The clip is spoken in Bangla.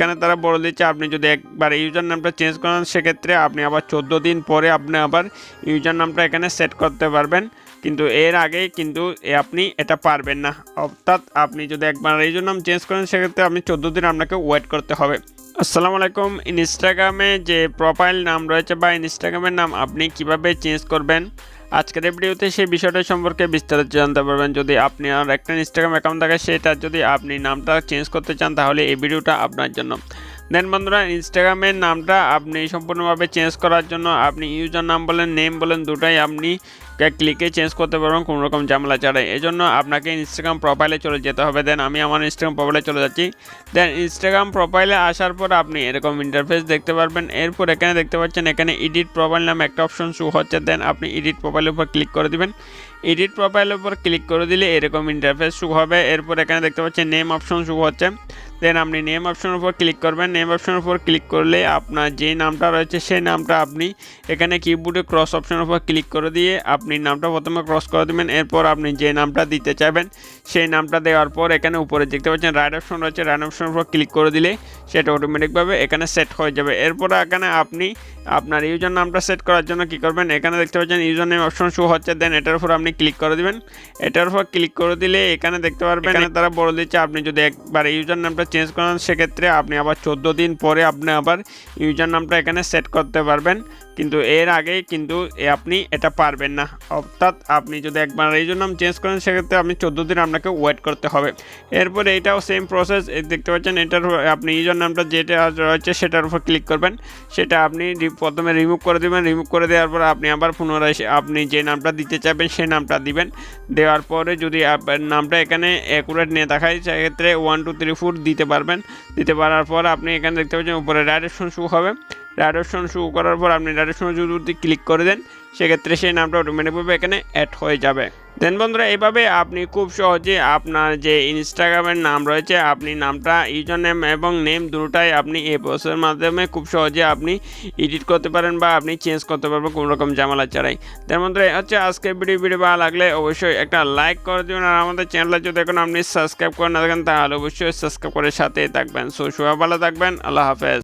এখানে তারা বলে দিচ্ছে, আপনি যদি একবার ইউজার নামটা চেঞ্জ করেন, সেক্ষেত্রে আপনি আবার চোদ্দ দিন পরে আপনি আবার ইউজার নামটা এখানে সেট করতে পারবেন। কিন্তু এর আগে কিন্তু আপনি এটা পারবেন না। অর্থাৎ আপনি যদি একবার ইউজার নাম চেঞ্জ করেন, সেক্ষেত্রে আপনি চোদ্দ দিন আপনাকে ওয়েট করতে হবে। আসসালামু আলাইকুম ইনস্টাগ্রামে যে প্রোফাইল নাম রয়েছে বা ইনস্টাগ্রামের নাম আপনি কীভাবে চেঞ্জ করবেন? আজকের এই ভিডিওতে সেই বিষয়টা সম্পর্কে বিস্তারিত জানতে পারবেন। যদি আপনি আর একটা ইনস্টাগ্রাম অ্যাকাউন্ট থাকে সেটা যদি আপনি নামটা চেঞ্জ করতে চান, তাহলে এই ভিডিওটা আপনার জন্য। দেন বন্ধুরা ইনস্টাগ্রামের নামটা আপনি সম্পূর্ণভাবে চেঞ্জ করার জন্য আপনি ইউজার নাম বলেন নেম বলেন, দুটাই আপনি ক্লিকে চেঞ্জ করতে পারবেন, কোনো রকম ঝামেলা ছাড়াই। এই জন্য আপনাকে ইনস্টাগ্রাম প্রোফাইলে চলে যেতে হবে। দেন আমি আমার ইনস্টাগ্রাম প্রোফাইলে চলে যাচ্ছি। দেন ইনস্টাগ্রাম প্রোফাইলে আসার পর আপনি এরকম ইন্টারফেস দেখতে পারবেন। এরপর এখানে দেখতে পাচ্ছেন, এখানে এডিট প্রোফাইল নামে একটা অপশন শো হচ্ছে। দেন আপনি এডিট প্রোফাইলের উপর ক্লিক করে দিবেন। এডিট প্রোফাইলের উপর ক্লিক করে দিলে এরকম ইন্টারফেস শো হবে। এরপর এখানে দেখতে পাচ্ছেন নেম অপশন শো হচ্ছে। দেন আপনি নেম অপশনের উপর ক্লিক করবেন। নেম অপশনের উপর ক্লিক করলে আপনার যে নামটা রয়েছে, সেই নামটা আপনি এখানে কিবোর্ডে ক্রস অপশনের উপর ক্লিক করে দিয়ে আপনি নামটা প্রথমে ক্রস করে দেবেন, এরপর আপনি যে নামটা দিতে চাইবেন, সেই নামটা দেওয়ার পর এখানে উপরে দেখতে পাচ্ছেন রাইট অপশন রয়েছে রাইট অপশনের উপর ক্লিক করে দিলে সেটা অটোমেটিকভাবে এখানে সেট হয়ে যাবে। এরপর এখানে আপনি আপনার ইউজার নামটা সেট করার জন্য কি করবেন? এখানে দেখতে পাচ্ছেন ইউজার নেম অপশন শো হচ্ছে দেন এটার উপর আপনি ক্লিক করে দিবেন। এটার উপর ক্লিক করে দিলে এখানে দেখতে পারবেন এখানে তারা বলে দিচ্ছে আপনি যদি একবার ইউজার নামটা চেঞ্জ করেন সেক্ষেত্রে আপনি আবার চোদ্দ দিন পরে আপনি আবার ইউজার নামটা এখানে সেট করতে পারবেন। কিন্তু এর আগে কিন্তু আপনি এটা পারবেন না। অর্থাৎ আপনি যদি একবার ইউজার নাম চেঞ্জ করেন সেক্ষেত্রে আপনি চোদ্দ দিন আপনাকে ওয়েট করতে হবে। এরপরে এইটাও সেম প্রসেস দেখতে পাচ্ছেন এটার আপনি ইউজার নামটা যেটা রয়েছে সেটার উপর ক্লিক করবেন। সেটা আপনি প্রথমে রিমুভ করে দেবেন রিমুভ করে দেওয়ার পর আপনি আবার পুনরায় আপনি যে নামটা দিতে চাইবেন সেই নামটা দিবেন। দেওয়ার পরে যদি নামটা এখানে অ্যাকুরেট নিয়ে দেখায়, সেক্ষেত্রে ওয়ান টু থ্রি ফোর দিতে পারবেন। দিতে পারার পর আপনি এখানে দেখতে পাচ্ছেন উপরে ডাইরেকশন শু হবে। ডাইরেকশন শু করার পর আপনি ডাইরেকশন যদি ক্লিক করে দেন। সেক্ষেত্রে সেই নামটা অটোমেটিকভাবে এখানে অ্যাড হয়ে যাবে। দেন বন্ধুরা এইভাবে আপনি খুব সহজে আপনার যে ইনস্টাগ্রামের নাম রয়েছে, আপনি নামটা ইউজার নেম এবং নেম দুটাই আপনি এই প্রসেসের মাধ্যমে খুব সহজে আপনি এডিট করতে পারেন বা আপনি চেঞ্জ করতে পারবেন কোনো রকম জামালা ছাড়াই। বন্ধুরা, এই হচ্ছে আজকের ভিডিও ভিডিও ভালো লাগলে অবশ্যই একটা লাইক করে দিবেন আর আমাদের চ্যানেলে যদি এখন আপনি সাবস্ক্রাইব করে না থাকেন, তাহলে অবশ্যই সাবস্ক্রাইব করে সাথে থাকবেন। সো সবাই ভালো থাকবেন, আল্লাহ হাফেজ।